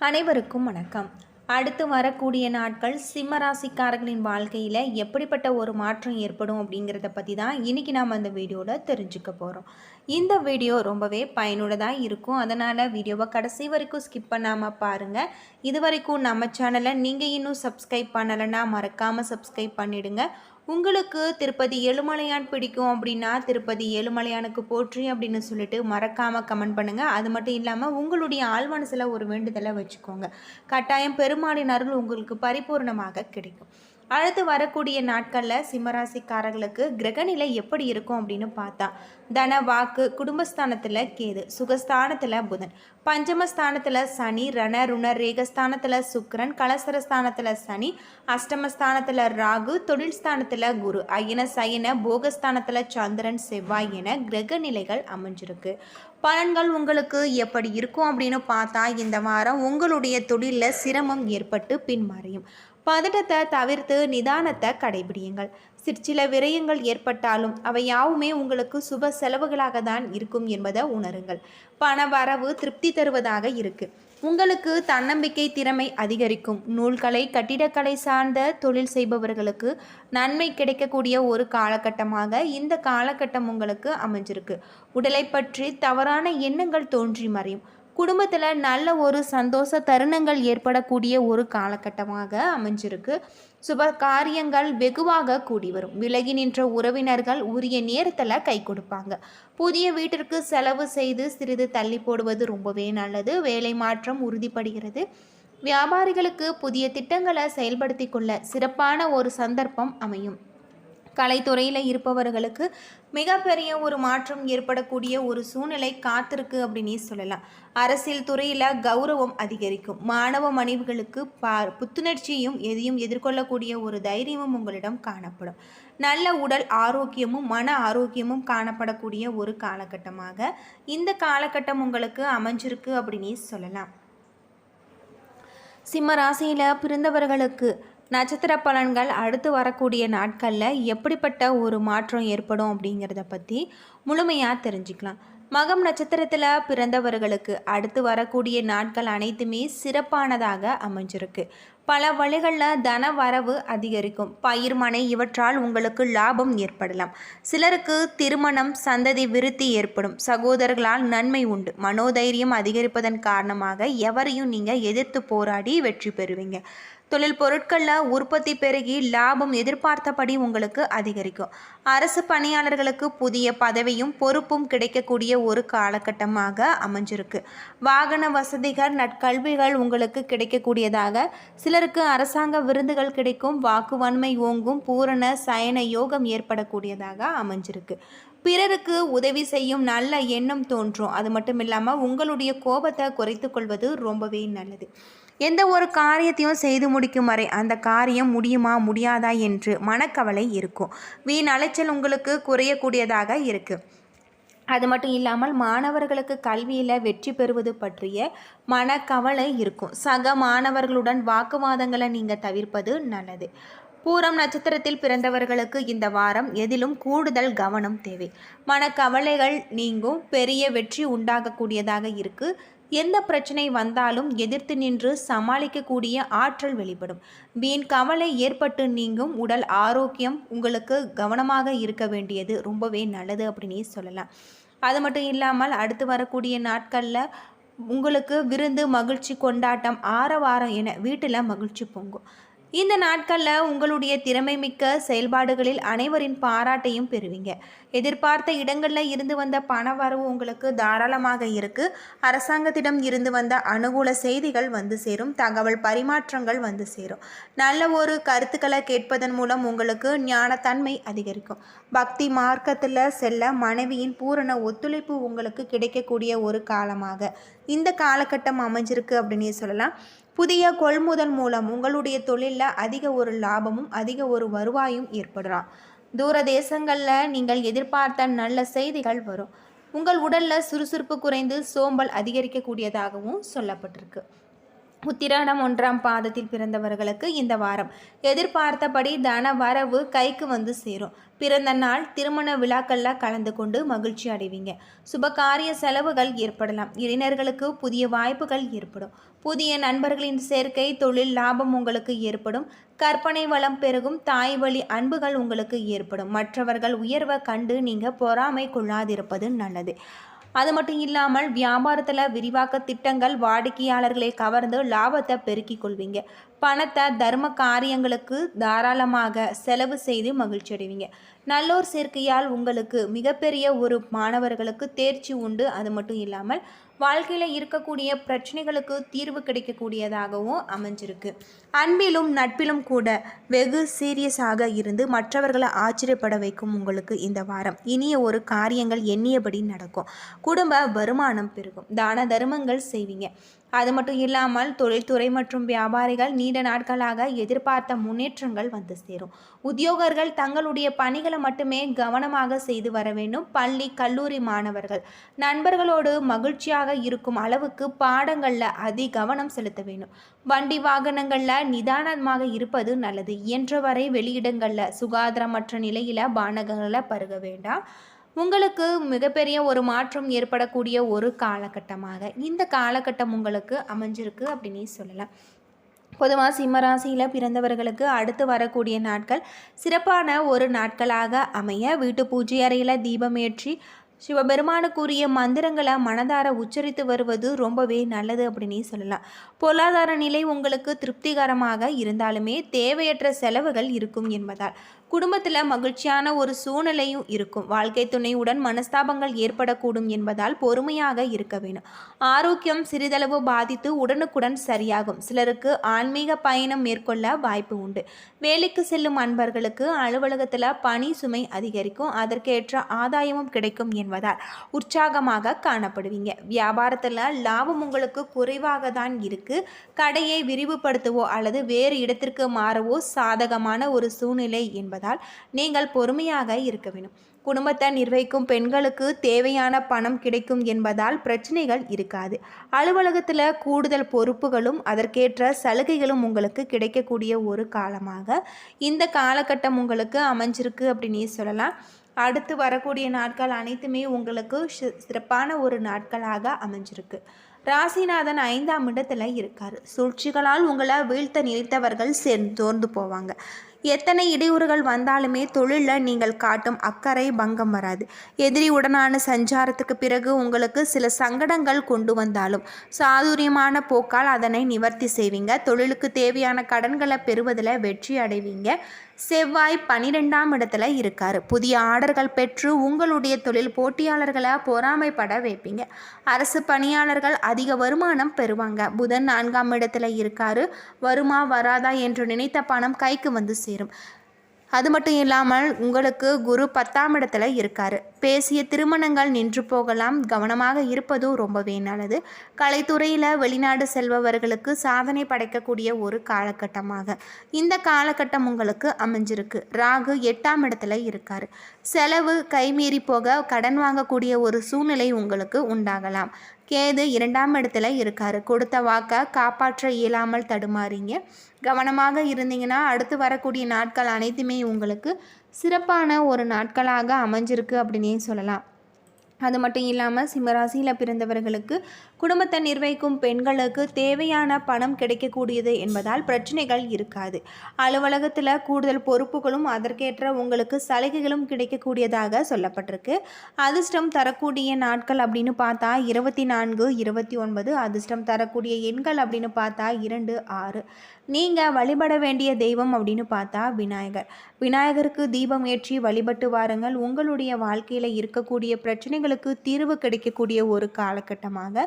அனைவருக்கும் வணக்கம். அடுத்து வரக்கூடிய நாட்கள் சிம்ம ராசிக்காரர்களின் வாழ்க்கையில் எப்படிப்பட்ட ஒரு மாற்றம் ஏற்படும் அப்படிங்கிறத பற்றி தான் இன்றைக்கி நாம் அந்த வீடியோவில் தெரிஞ்சுக்க போகிறோம் இந்த வீடியோ ரொம்பவே பயனுள்ளதாக இருக்கும். அதனால் வீடியோவை கடைசி வரைக்கும் ஸ்கிப் பண்ணாமல் பாருங்கள் இது வரைக்கும் நம்ம சேனலை நீங்கள் இன்னும் சப்ஸ்கிரைப் பண்ணலைன்னா மறக்காமல் சப்ஸ்கிரைப் பண்ணிவிடுங்க உங்களுக்கு திருப்பதி ஏழுமலையான் பிடிக்கும் அப்படின்னா திருப்பதி ஏழுமலையானுக்கு போற்றி அப்படின்னு சொல்லிட்டு மறக்காமல் கமெண்ட் பண்ணுங்கள் அது மட்டும் இல்லாமல் உங்களுடைய ஆழ்மனசில் ஒரு வேண்டுதலை வச்சுக்கோங்க. கட்டாயம் பெருமாளின் அருள் உங்களுக்கு பரிபூர்ணமாக கிடைக்கும். அடுத்து வரக்கூடிய நாட்களில் சிம்மராசிக்காரர்களுக்கு கிரகநிலை எப்படி இருக்கும் அப்படின்னு பார்த்தா தன வாக்கு குடும்பஸ்தானத்தில் கேது சுகஸ்தானத்தில் புதன். பஞ்சமஸ்தானத்தில் சனி ரண ருண ரேகஸ்தானத்தில் சுக்கரன் கலசரஸ்தானத்தில் சனி அஷ்டமஸ்தானத்தில் ராகு தொழில் ஸ்தானத்தில் குரு. அயன சயன போகஸ்தானத்தில் சந்திரன் செவ்வாய் என கிரக நிலைகள் அமைஞ்சிருக்கு. பலன்கள் உங்களுக்கு எப்படி இருக்கும் அப்படின்னு பார்த்தா இந்த வாரம் உங்களுடைய தொழிலில் சிரமம் ஏற்பட்டு பின்மறையும். பதட்டத்தை தவிர்த்து நிதானத்தை கடைபிடியுங்கள். சிற்சில விரயங்கள் ஏற்பட்டாலும் அவை யாவுமே உங்களுக்கு சுப செலவுகளாக தான் இருக்கும் என்பதை உணருங்கள். பண வரவு திருப்தி தருவதாக இருக்கு. உங்களுக்கு தன்னம்பிக்கை திறமை அதிகரிக்கும். நூல்கலை கட்டிடக்கலை சார்ந்த தொழில் செய்பவர்களுக்கு நன்மை கிடைக்கக்கூடிய ஒரு காலகட்டமாக இந்த காலகட்டம் உங்களுக்கு அமைஞ்சிருக்கு. உடலை பற்றி தவறான எண்ணங்கள் தோன்றி மறையும். குடும்பத்தில் நல்ல ஒரு சந்தோஷ தருணங்கள் ஏற்படக்கூடிய ஒரு காலகட்டமாக அமைஞ்சிருக்கு. சுப காரியங்கள் வெகுவாக கூடி வரும். விலகி நின்ற உறவினர்கள் உரிய நேரத்தில் கை கொடுப்பாங்க. புதிய வீட்டிற்கு செலவு செய்து சிறிது தள்ளி போடுவது ரொம்பவே நல்லது. வேலை மாற்றம் உறுதிப்படுகிறது. வியாபாரிகளுக்கு புதிய திட்டங்களை செயல்படுத்தி கொள்ள சிறப்பான ஒரு சந்தர்ப்பம் அமையும். கலைத்துறையில் இருப்பவர்களுக்கு மிகப்பெரிய ஒரு மாற்றம் ஏற்படக்கூடிய ஒரு சூழ்நிலை காத்திருக்கு அப்படின்னே சொல்லலாம். அரசியல் துறையில் கௌரவம் அதிகரிக்கும். மாணவ மனைவிகளுக்கு பா புத்துணர்ச்சியும் எதையும் எதிர்கொள்ளக்கூடிய ஒரு தைரியமும் உங்களிடம் காணப்படும். நல்ல உடல் ஆரோக்கியமும் மன ஆரோக்கியமும் காணப்படக்கூடிய ஒரு காலகட்டமாக இந்த காலகட்டம் உங்களுக்கு அமைஞ்சிருக்கு அப்படின்னே சொல்லலாம். சிம்ம ராசியில் பிறந்தவர்களுக்கு நட்சத்திர பலன்கள் அடுத்து வரக்கூடிய நாட்களில் எப்படிப்பட்ட ஒரு மாற்றம் ஏற்படும் அப்படிங்கிறத பற்றி முழுமையாக தெரிஞ்சுக்கலாம். மகம் நட்சத்திரத்தில் பிறந்தவர்களுக்கு அடுத்து வரக்கூடிய நாட்கள் அனைத்துமே சிறப்பானதாக அமைஞ்சிருக்கு. பல வழிகளில் தன வரவு அதிகரிக்கும். பயிர் மனை இவற்றால் உங்களுக்கு லாபம் ஏற்படலாம். சிலருக்கு திருமணம் சந்ததி விருத்தி ஏற்படும். சகோதரர்களால் நன்மை உண்டு. மனோதைரியம் அதிகரிப்பதன் காரணமாக எவரையும் நீங்கள் எதிர்த்து போராடி வெற்றி பெறுவீங்க. தொழில் பொருட்களில் உற்பத்தி பெருகி லாபம் எதிர்பார்த்தபடி உங்களுக்கு அதிகரிக்கும். அரசு பணியாளர்களுக்கு புதிய பதவியும் பொறுப்பும் கிடைக்கக்கூடிய ஒரு காலகட்டமாக அமைஞ்சிருக்கு. வாகன வசதிகள் நற்கல்விகள் உங்களுக்கு கிடைக்கக்கூடியதாக சிலருக்கு அரசாங்க விருந்துகள் கிடைக்கும் வாக்குவன்மை ஓங்கும் பூரண சயன யோகம் ஏற்படக்கூடியதாக அமைஞ்சிருக்கு. பிறருக்கு உதவி செய்யும் நல்ல எண்ணம் தோன்றும். அது மட்டும் இல்லாமல் உங்களுடைய கோபத்தை குறைத்து கொள்வது ரொம்பவே நல்லது. எந்த ஒரு காரியத்தையும் செய்து முடிக்கும் வரை அந்த காரியம் முடியுமா முடியாதா என்று மனக்கவலை இருக்கும். வீண் அலைச்சல் உங்களுக்கு குறையக்கூடியதாக இருக்குது அது மட்டும் இல்லாமல் மாணவர்களுக்கு கல்வியில் வெற்றி பெறுவது பற்றிய மனக்கவலை இருக்கும். சக மாணவர்களுடன் வாக்குவாதங்களை நீங்கள் தவிர்ப்பது நல்லது. பூரம் நட்சத்திரத்தில் பிறந்தவர்களுக்கு இந்த வாரம் எதிலும் கூடுதல் கவனம் தேவை. மனக்கவலைகள் நீங்கும் பெரிய வெற்றி உண்டாகக்கூடியதாக இருக்குது எந்த பிரச்சனை வந்தாலும் எதிர்த்து நின்று சமாளிக்கக்கூடிய ஆற்றல் வெளிப்படும். வீண் கவலை ஏற்பட்டு நீங்கும் உடல் ஆரோக்கியம் உங்களுக்கு கவனமாக இருக்க வேண்டியது. ரொம்பவே நல்லது அப்படின்னு சொல்லலாம். அது மட்டும் இல்லாமல் அடுத்து வரக்கூடிய நாட்களில் உங்களுக்கு விருந்து மகிழ்ச்சி கொண்டாட்டம் ஆரவாரம் என வீட்டில் மகிழ்ச்சி பொங்கும். இந்த நாட்களில் உங்களுடைய திறமை மிக்க செயல்பாடுகளில் அனைவரின் பாராட்டையும் பெறுவீங்க. எதிர்பார்த்த இடங்களில் இருந்து வந்த பண வரவு உங்களுக்கு தாராளமாக இருக்குது அரசாங்கத்திடம் இருந்து வந்த அனுகூல செய்திகள் வந்து சேரும். தகவல் பரிமாற்றங்கள் வந்து சேரும். நல்ல ஒரு கருத்துக்களை கேட்பதன் மூலம் உங்களுக்கு ஞானத்தன்மை அதிகரிக்கும். பக்தி மார்க்கத்தில் செல்ல மனைவியின் பூரண ஒத்துழைப்பு உங்களுக்கு கிடைக்கக்கூடிய ஒரு காலமாக. இந்த காலகட்டம் அமைஞ்சிருக்கு அப்படின்னு சொல்லலாம். புதிய கொள்முதல் மூலம் உங்களுடைய தொழிலில் அதிக ஒரு லாபமும் அதிக ஒரு வருவாயும் ஏற்படலாம் தூர தேசங்களில் நீங்கள் எதிர்பார்த்த நல்ல செய்திகள் வரும். உங்கள் உடலில் சுறுசுறுப்பு குறைந்து சோம்பல் அதிகரிக்கக்கூடியதாகவும் சொல்லப்பட்டிருக்கு. உத்திராடம் ஒன்றாம் பாதத்தில் பிறந்தவர்களுக்கு இந்த வாரம். எதிர்பார்த்தபடி தன வரவு கைக்கு வந்து சேரும். பிறந்த நாள் திருமண விழாக்களில் கலந்து கொண்டு மகிழ்ச்சி அடைவீங்க. சுபகாரிய செலவுகள் ஏற்படலாம். இளைஞர்களுக்கு புதிய வாய்ப்புகள் ஏற்படும். புதிய நண்பர்களின் சேர்க்கை தொழில் லாபம் உங்களுக்கு ஏற்படும். கற்பனை வளம் பெருகும். தாய் வழி அன்புகள் உங்களுக்கு ஏற்படும். மற்றவர்கள் உயர்வை கண்டு நீங்கள் பொறாமை கொள்ளாதிருப்பது நல்லது. அது மட்டும் இல்லாமல் வியாபாரத்தில் விரிவாக்க திட்டங்கள் வாடிக்கையாளர்களை கவர்ந்து லாபத்தை பெருக்கிக் கொள்வீங்க. பணத்தை தர்ம காரியங்களுக்கு தாராளமாக செலவு செய்து மகிழ்ச்சி அடைவீங்க. நல்லோர் சேர்க்கையால் உங்களுக்கு மிகப்பெரிய ஒரு மாணவர்களுக்கு தேர்ச்சி உண்டு. அது மட்டும் இல்லாமல் வாழ்க்கையில் இருக்கக்கூடிய பிரச்சனைகளுக்கு தீர்வு கிடைக்கக்கூடியதாகவும் அமைஞ்சிருக்கு. அன்பிலும் நட்பிலும் கூட வெகு சீரியஸாக இருந்து மற்றவர்களை ஆச்சரியப்பட வைக்கும் உங்களுக்கு இந்த வாரம். இனிய ஒரு காரியங்கள் எண்ணியபடி நடக்கும். குடும்ப வருமானம் பெருகும். தான தர்மங்கள் செய்வீங்க. அது மட்டும் இல்லாமல் தொழில்துறை மற்றும் வியாபாரிகள் நீண்ட நாட்களாக எதிர்பார்த்த முன்னேற்றங்கள் வந்து சேரும். உத்தியோகர்கள் தங்களுடைய பணிகளை மட்டுமே கவனமாக செய்து வர வேண்டும். பள்ளி கல்லூரி மாணவர்கள் நண்பர்களோடு மகிழ்ச்சியாக இருக்கும் அளவுக்கு பாடங்களில் அதி கவனம் செலுத்த வேண்டும். வண்டி வாகனங்களில் நிதானமாக இருப்பது நல்லது. இயன்றவரை வெளியிடங்களில் சுகாதாரமற்ற நிலையில் பானகங்களை பருக வேண்டாம். உங்களுக்கு மிகப்பெரிய ஒரு மாற்றம் ஏற்படக்கூடிய ஒரு காலகட்டமாக. இந்த காலகட்டம் உங்களுக்கு அமைஞ்சிருக்கு அப்படின்னு சொல்லலாம். பொதுவாக சிம்மராசியில் பிறந்தவர்களுக்கு அடுத்து வரக்கூடிய நாட்கள் சிறப்பான ஒரு நாட்களாக அமைய வீட்டு பூஜை அறையில் தீபமேற்றி சிவபெருமானுக்குரிய மந்திரங்களை மனதார உச்சரித்து வருவது ரொம்பவே நல்லது அப்படின்னு சொல்லலாம். பொருளாதார நிலை உங்களுக்கு திருப்திகரமாக இருந்தாலுமே தேவையற்ற செலவுகள் இருக்கும் என்பதால் குடும்பத்தில் மகிழ்ச்சியான ஒரு சூழ்நிலையும் இருக்கும். வாழ்க்கை துணையுடன் மனஸ்தாபங்கள் ஏற்படக்கூடும் என்பதால் பொறுமையாக இருக்க வேண்டும். ஆரோக்கியம் சிறிதளவு பாதித்து உடனுக்குடன் சரியாகும். சிலருக்கு ஆன்மீக பயணம் மேற்கொள்ள வாய்ப்பு உண்டு. வேலைக்கு செல்லும் அன்பர்களுக்கு அலுவலகத்தில் பணி சுமை அதிகரிக்கும். அதற்கேற்ற ஆதாயமும் கிடைக்கும் என்பதால் உற்சாகமாக காணப்படுவீங்க. வியாபாரத்தில் லாபம் உங்களுக்கு குறைவாக தான் இருக்கு. கடையை விரிவுபடுத்தவோ அல்லது வேறு இடத்திற்கு மாறவோ சாதகமான ஒரு சூழ்நிலை என்பது என்பதால் நீங்கள் பொறுமையாக இருக்க வேண்டும். குடும்பத்தை நிர்வகிக்கும் பெண்களுக்கு தேவையான பணம் கிடைக்கும் என்பதால் பிரச்சனைகள் இருக்காது. அலுவலகத்தில் கூடுதல் பொறுப்புகளும் அதற்கேற்ற சலுகைகளும் உங்களுக்கு கிடைக்கக்கூடிய ஒரு காலமாக இந்த காலகட்டம் உங்களுக்கு அமைஞ்சிருக்கு அப்படின்னு சொல்லலாம். அடுத்து வரக்கூடிய நாட்கள் அனைத்துமே உங்களுக்கு சிறப்பான ஒரு நாட்களாக அமைஞ்சிருக்கு. ராசிநாதன் ஐந்தாம் இடத்துல இருக்கார். சூழ்ச்சிகளால் உங்களை வீழ்த்த நினைத்தவர்கள் சேர்ந்து தோர்ந்து போவாங்க. எத்தனை இடையூறுகள் வந்தாலுமே தொழிலில் நீங்கள் காட்டும் அக்கறை பங்கம் வராது. எதிரியுடனான சஞ்சாரத்துக்கு பிறகு உங்களுக்கு சில சங்கடங்கள் கொண்டு வந்தாலும் சாதுரியமான போக்கால் அதனை நிவர்த்தி செய்வீங்க. தொழிலுக்கு தேவையான கடன்களை பெறுவதில் வெற்றி அடைவீங்க. செவ்வாய் பனிரெண்டாம் இடத்துல இருக்கார். புதிய ஆர்டர்கள் பெற்று உங்களுடைய தொழில் போட்டியாளர்களை பொறாமைப்பட வைப்பீங்க. அரசு பணியாளர்கள் அதிக வருமானம் பெறுவாங்க. புதன் நான்காம் இடத்துல இருக்காரு. வருமா வராதா என்று நினைத்த பணம் கைக்கு வந்து சேரும். அது மட்டும் இல்லாமல் உங்களுக்கு குரு பத்தாம் இடத்துல இருக்கார். பேசிய திருமணங்கள் நின்று போகலாம். கவனமாக இருப்பதும் ரொம்பவே நல்லது. கலைத்துறையில் வெளிநாடு செல்பவர்களுக்கு சாதனை படைக்கக்கூடிய ஒரு காலகட்டமாக. இந்த காலகட்டம் உங்களுக்கு அமைஞ்சிருக்கு. ராகு எட்டாம் இடத்துல இருக்கார். செலவு கைமீறி போக கடன் வாங்கக்கூடிய ஒரு சூழ்நிலை உங்களுக்கு உண்டாகலாம். கேது இரண்டாம் இடத்துல இருக்கார். கொடுத்த வாக்கை காப்பாற்ற இயலாமல் தடுமாறிங்க. கவனமாக இருந்தீங்கன்னா அடுத்து வரக்கூடிய நாட்கள் அனைத்துமே உங்களுக்கு சிறப்பான ஒரு நாட்களாக அமைஞ்சிருக்கு அப்படின்னே சொல்லலாம். அது மட்டும் இல்லாமல் சிம்மராசியில் பிறந்தவர்களுக்கு குடும்பத்தை நிர்வகிக்கும் பெண்களுக்கு தேவையான பணம் கிடைக்கக்கூடியது என்பதால் பிரச்சனைகள் இருக்காது. அலுவலகத்தில் கூடுதல் பொறுப்புகளும் அதற்கேற்ற உங்களுக்கு சலுகைகளும் கிடைக்கக்கூடியதாக சொல்லப்பட்டிருக்கு. அதிர்ஷ்டம் தரக்கூடிய நாட்கள் அப்படின்னு பார்த்தா இருபத்தி நான்கு இருபத்தி ஒன்பது. அதிர்ஷ்டம் தரக்கூடிய எண்கள் அப்படின்னு பார்த்தா இரண்டு ஆறு. நீங்கள் வழிபட வேண்டிய தெய்வம் அப்படின்னு பார்த்தா விநாயகர். விநாயகருக்கு தீபம் ஏற்றி வழிபட்டு வாருங்கள். உங்களுடைய வாழ்க்கையில் இருக்கக்கூடிய பிரச்சனைகளுக்கு தீர்வு கிடைக்கக்கூடிய ஒரு காலகட்டமாக